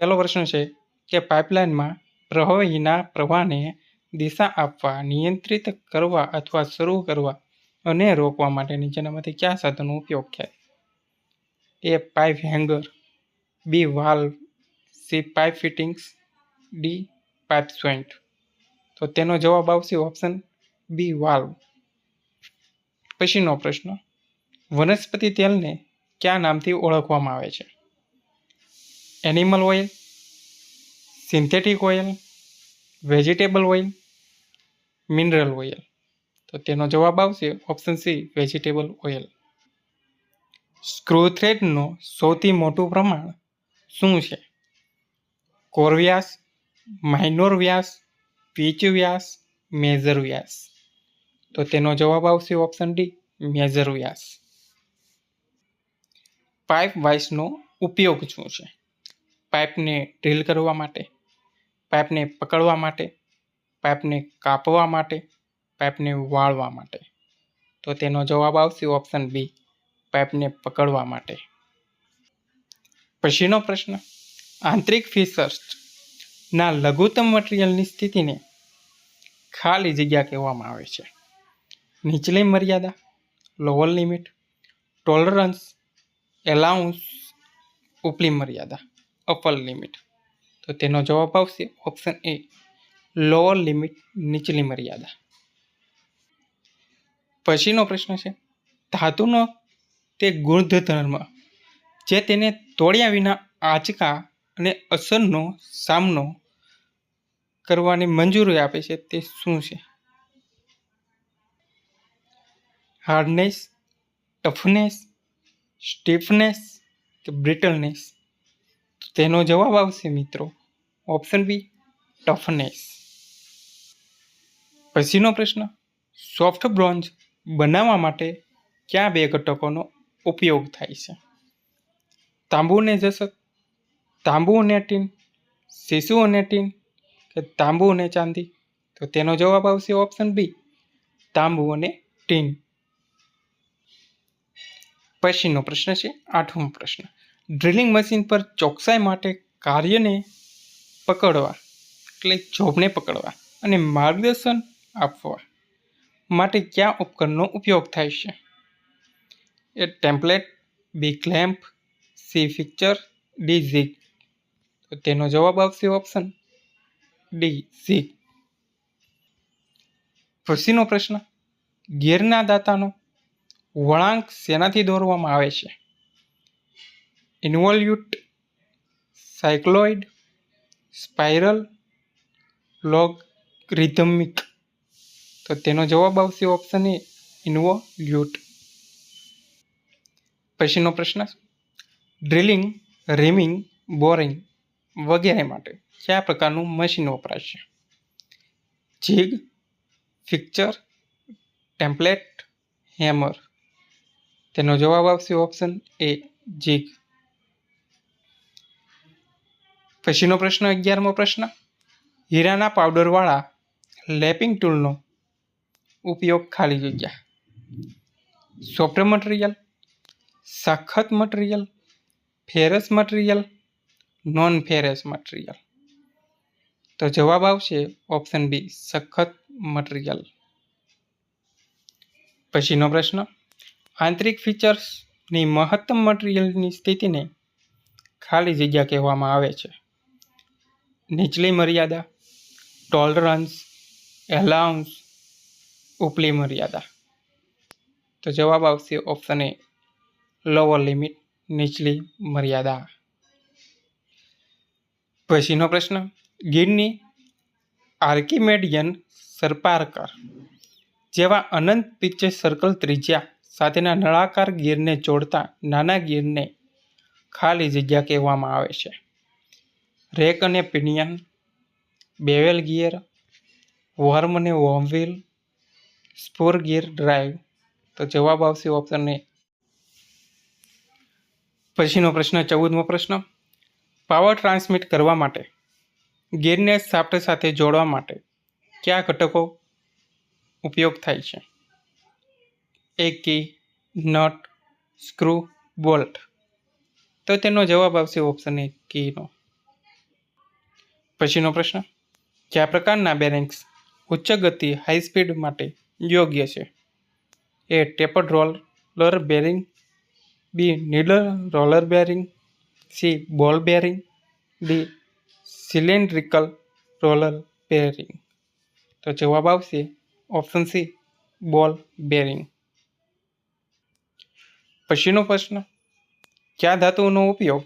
પહેલો પ્રશ્ન છે કે પાઇપલાઇનમાં પ્રવાહીના પ્રવાહને દિશા આપવા, નિયંત્રિત કરવા અથવા શરૂ કરવા અને રોકવા માટે નીચેનામાંથી કયા સાધનનો ઉપયોગ થાય? A pipe hanger, B valve, C pipe fittings, D pipe સ્વેન્ટ તો તેનો જવાબ આવશે ઓપ્શન બી વાલ્વ. પછીનો પ્રશ્ન, વનસ્પતિ તેલને કયા નામથી ઓળખવામાં આવે છે? Animal oil synthetic oil vegetable oil mineral oil તો તેનો જવાબ આવશે option C vegetable oil screw થ્રેડનું સૌથી મોટું પ્રમાણ શું છે? કોર વ્યાસ માઇનોર વ્યાસ પીચ વ્યાસ મેજર વ્યાસ. તો તેનો જવાબ આવશે ઓપ્શન ડી મેજર વ્યાસ. પાઇપ વાઇસનો ઉપયોગ શું છે? પાઇપને ડ્રીલ કરવા માટે, પાઇપને પકડવા માટે, પાઇપને કાપવા માટે, પાઇપને વાળવા માટે. તો તેનો જવાબ આવશે ઓપ્શન બી, પાઇપને પકડવા માટે. પછીનો પ્રશ્ન, આંતરિક ફિશર્સના લઘુત્તમ મટીરિયલની સ્થિતિને ખાલી જગ્યા કહેવામાં આવે છે. નીચલી મર્યાદા લોવર લિમિટ ટોલરન્સ એલાઉન્સ ઉપલી મર્યાદા. અપર લિમિટ તો તેનો જવાબ આવશે ઓપ્શન એ લોઅર લિમિટ નીચલી મર્યાદા. પછીનો પ્રશ્ન છે, ધાતુનો તે ગુણધર્મ જે તેને તોડ્યા વિના આંચકા અને અસરનો સામનો કરવાની મંજૂરી આપે છે, તે શું છે? હાર્ડનેસ ટફનેસ સ્ટીફનેસ કે બ્રિટલનેસ તેનો જવાબ આવશે મિત્રો. ઓપ્શન બી ટફનેસ પછીનો પ્રશ્ન સોફ્ટ બ્રોન્ઝ બનાવવા માટે કયા બે ઘટકોનો ઉપયોગ થાય છે? તાંબુ અને જસત તાંબુ અને ટીન, શીશુ અને ટીન કે તાંબુ અને ચાંદી? તો તેનો જવાબ આવશે ઓપ્શન બી તાંબુ અને ટીન. પછીનો પ્રશ્ન છે, આઠમો પ્રશ્ન. ડ્રિલિંગ મશીન પર ચોકસાઈ માટે કાર્યને પકડવા, એટલે જોબને પકડવા અને માર્ગદર્શન આપવા માટે કયા ઉપકરણનો ઉપયોગ થાય છે? A template B clamp C fixture, D jig તો તેનો જવાબ આવશે ઓપ્શન ડી ઝીગ. પછીનો પ્રશ્ન ગેરના દાતાનો વળાંક શેનાથી દોરવામાં આવે છે? Involute cycloid spiral logarithmic તો તેનો જવાબ આવશે ઓપ્શન એ ઇન્વોલ્યુટ પછીનો પ્રશ્ન ડ્રિલિંગ રેમિંગ બોરિંગ વગેરે માટે કયા પ્રકારનું મશીન વપરાશે? જીગ ફિક્ચર ટેમ્પલેટ હેમર તેનો જવાબ આવશે ઓપ્શન એ જીગ પછીનો પ્રશ્ન, અગિયારમો પ્રશ્ન. હીરાના પાવડરવાળા લેપિંગ ટૂલનો ઉપયોગ ખાલી જગ્યા. સોફ્ટ મટીરિયલ, સખત material, ferrous material non ferrous material. તો જવાબ આવશે ઓપ્શન બી, સખત મટીરિયલ. પછીનો પ્રશ્ન, આંતરિક ફીચર્સની મહત્તમ મટીરિયલની સ્થિતિને ખાલી જગ્યા કહેવામાં આવે છે. નીચલી મર્યાદા ટોલરન્સ એલાઉન્સ ઉપલી મર્યાદા. તો જવાબ આવશે ઓપ્શન એ લોઅર લિમિટ નીચલી મર્યાદા. પછીનો પ્રશ્ન, ગીરની આર્કિમેડિયન સર્પારકર, જેવા અનંત પિચ્ચે સર્કલ ત્રિજ્યા સાથેના નળાકાર ગીરને જોડતા નાના ગીરને ખાલી જગ્યા કહેવામાં આવે છે. રેક અને પિનિયન, બેવેલ ગિયર, વર્મ અને વોમવ્હીલ સ્પોર ગિયર ડ્રાઈવ. તો જવાબ આવશે ઓપ્શન એ. પછીનો પ્રશ્ન, ચૌદમો પ્રશ્ન. પાવર ટ્રાન્સમિટ કરવા માટે, ગિયરને સાફ્ટ સાથે જોડવા માટે કયા ઘટકો ઉપયોગ થાય છે? એક કી નટ સ્ક્રૂ બોલ્ટ તો તેનો જવાબ આવશે ઓપ્શન એ કીનો પછીનો પ્રશ્ન. કયા પ્રકારના બેરિંગ્સ ઉચ્ચ ગતિ હાઈ સ્પીડ માટે યોગ્ય છે? A tapered roller bearing B needle roller bearing C ball bearing D cylindrical roller bearing તો જવાબ આવશે ઓપ્શન સી બોલ બેરિંગ પછીનો પ્રશ્ન, કયા ધાતુનો ઉપયોગ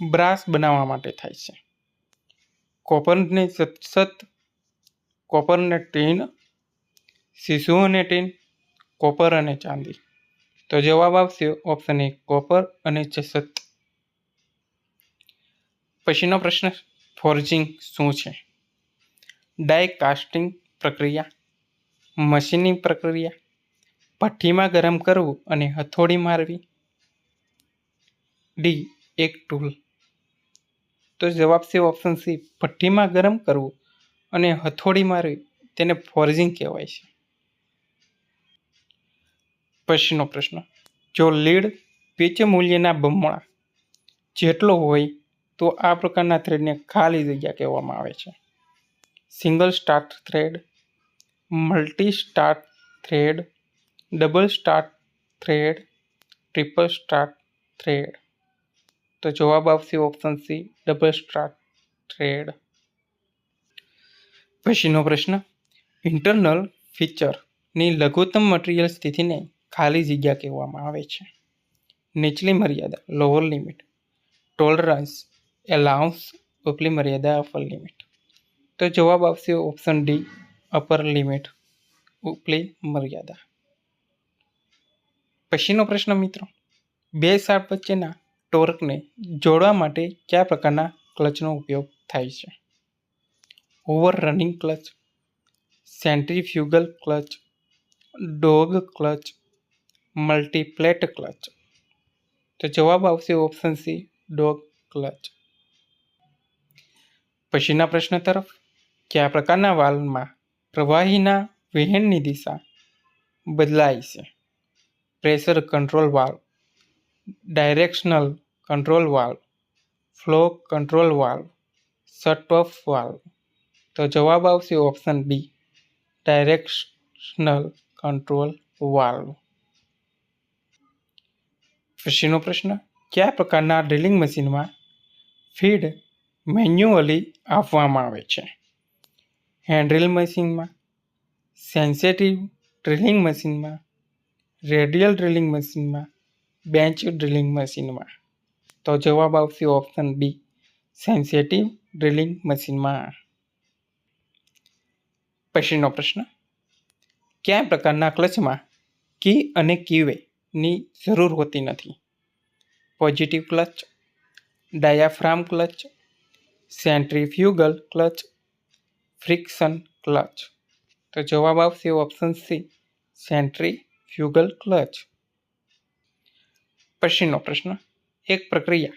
બ્રાસ બનાવવા માટે થાય છે? કોપરને સતસત, કોપરને ટીન, શિશુ અને ટીન, કોપર અને ચાંદી. તો જવાબ આવશે ઓપ્શન એ કોપર અને જસત પછીનો પ્રશ્ન ફોર્જિંગ શું છે? ડાય કાસ્ટિંગ પ્રક્રિયા મશીનિંગ પ્રક્રિયા ભઠ્ઠીમાં ગરમ કરવું અને હથોડી મારવી. ડી એક ટૂલ તો જવાબ છે ઓપ્શન સી ભઠ્ઠીમાં ગરમ કરવું અને હથોડી મારવી તેને ફોર્જિંગ કહેવાય છે. પછીનો પ્રશ્ન, જો લીડ પીચ મૂલ્યના બમણા જેટલો હોય, તો આ પ્રકારના થ્રેડને ખાલી જગ્યા કહેવામાં આવે છે. Single start thread multi start thread double start thread triple start thread તો જવાબ આવશે option C double start thread પછીનો પ્રશ્ન ઇન્ટરનલ ફીચરની લઘુત્તમ મટીરિયલ સ્થિતિને ખાલી જગ્યા કહેવામાં આવે છે. નીચલી મર્યાદા લોઅર લિમિટ ટોલરન્સ એલાઉન્સ ઉપલી મર્યાદા અપર લિમિટ તો જવાબ આવશે ઓપ્શન ડી અપર લિમિટ ઉપલી મર્યાદા. પછીનો પ્રશ્ન મિત્રો, બે શાર્પ વચ્ચેના ટોર્કને જોડવા માટે કયા પ્રકારના ક્લચનો ઉપયોગ થાય છે? Over running clutch, centrifugal clutch, dog clutch, multiplate clutch. તો જવાબ આવશે ઓપ્શન સી, ડોગ ક્લચ. પછીના પ્રશ્ન તરફ, કયા પ્રકારના વાલ્વમાં પ્રવાહીના વહેણની દિશા બદલાય છે? Pressure control valve directional control valve flow control valve shut off valve તો જવાબ આવશે option B directional control valve પછીનો પ્રશ્ન, કયા પ્રકારના ડ્રિલિંગ મશીનમાં ફીડ મેન્યુઅલી આપવામાં આવે છે? હેન્ડ્રિલ મશીનમાં સેન્સેટિવ ડ્રિલિંગ મશીનમાં રેડિયલ ડ્રિલિંગ મશીનમાં બેન્ચ ડ્રિલિંગ મશીનમાં તો જવાબ આવશે ઓપ્શન બી સેન્સેટિવ ડ્રિલિંગ મશીનમાં પછીનો પ્રશ્ન, કયા પ્રકારના ક્લચમાં કી અને કીવેની જરૂર હોતી નથી? Positive clutch diaphragm clutch centrifugal clutch friction clutch તો જવાબ આવશે ઓપ્શન સી સેન્ટ્રીફ્યુગલ ક્લચ પછીનો પ્રશ્ન. એક પ્રક્રિયા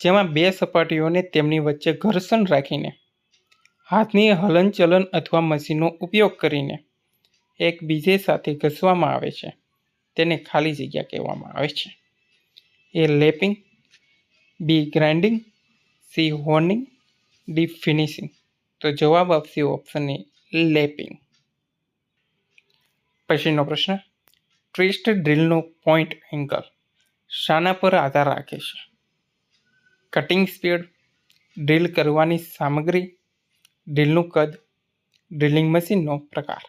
જેમાં બે સપાટીઓને તેમની વચ્ચે ઘર્ષણ રાખીને, હાથની હલનચલન અથવા મશીનનો ઉપયોગ કરીને એકબીજે સાથે ઘસવામાં આવે છે. તેને ખાલી જગ્યા કહેવામાં આવે છે. A lapping, B grinding, C honing, D finishing. તો જવાબ આપશે ઓપ્શન એ લેપિંગ. પછીનો પ્રશ્ન, ટ્વિસ્ટ ડ્રિલનો પોઈન્ટ એંગલ. શાના પર આધાર રાખે છે. કટિંગ સ્પીડ ડ્રીલ કરવાની સામગ્રી ડ્રીલનું કદ ડ્રિલિંગ મશીનનો પ્રકાર.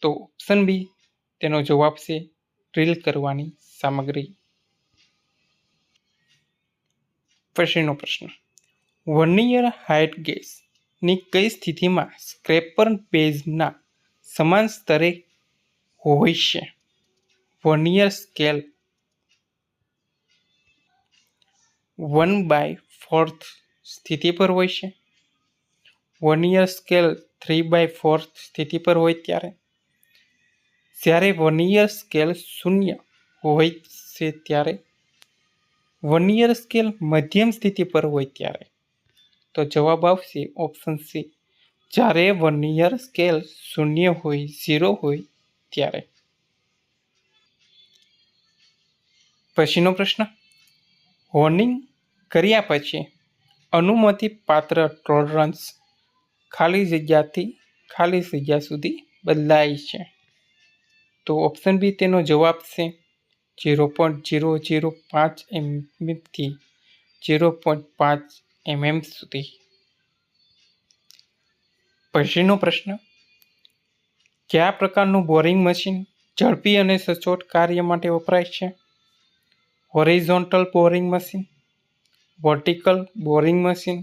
તો ઓપ્શન બી તેનો જવાબ છે ડ્રીલ કરવાની સામગ્રી. પછીનો પ્રશ્ન. વર્નિયર હાઇટ ગેસની કઈ સ્થિતિમાં સ્ક્રેપર બેઝના સમાન સ્તરે હોય છે? Vernier scale one by fourth સ્થિતિ પર હોય છે vernier scale three by fourth સ્થિતિ પર હોય ત્યારે જ્યારે વર્નિયર સ્કેલ શૂન્ય હોય છે ત્યારે વર્નિયર સ્કેલ મધ્યમ સ્થિતિ પર હોય ત્યારે તો જવાબ આવશે ઓપ્શન સી જ્યારે વર્નિયર સ્કેલ શૂન્ય હોય ઝીરો હોય ત્યારે પછીનો પ્રશ્ન હોર્નિંગ કર્યા પછી અનુમતિપાત્ર ટોલરન્સ ખાલી જગ્યાથી ખાલી જગ્યા સુધી બદલાય છે. તો ઓપ્શન બી તેનો જવાબ છે ઝીરો પોઈન્ટ ઝીરો ઝીરો પાંચ એમએમથી ઝીરો પોઈન્ટ પાંચ એમએમ સુધી. પછીનો પ્રશ્ન, કયા પ્રકારનું બોરિંગ મશીન ઝડપી અને સચોટ કાર્ય માટે વપરાય છે? Horizontal boring machine vertical boring machine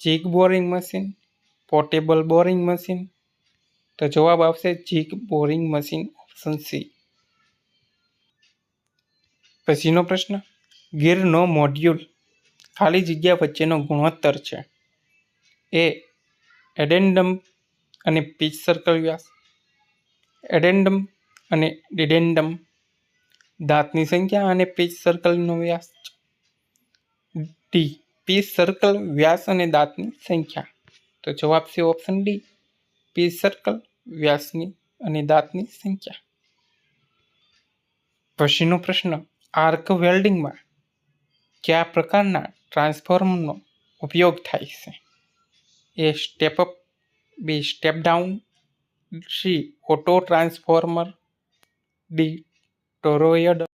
jig boring machine portable boring machine તો જવાબ આવશે jig boring machine option C પછીનો પ્રશ્ન, ગીરનો મોડ્યુલ ખાલી જગ્યા વચ્ચેનો ગુણોત્તર છે. એ એડેન્ડમ અને પીચ સર્કલ વ્યાસ. એડેન્ડમ અને ડિડેન્ડમ દાંતની સંખ્યા અને પીચ સર્કલનો વ્યાસ ડી પીચ સર્કલ વ્યાસ અને દાંતની સંખ્યા તો જવાબ છે ઓપ્શન ડી પીચ સર્કલ વ્યાસની અને દાંતની સંખ્યા પછીનો પ્રશ્ન આર્ક વેલ્ડિંગમાં કયા પ્રકારના ટ્રાન્સફોર્મરનો ઉપયોગ થાય છે A step up B step down C auto transformer D toroid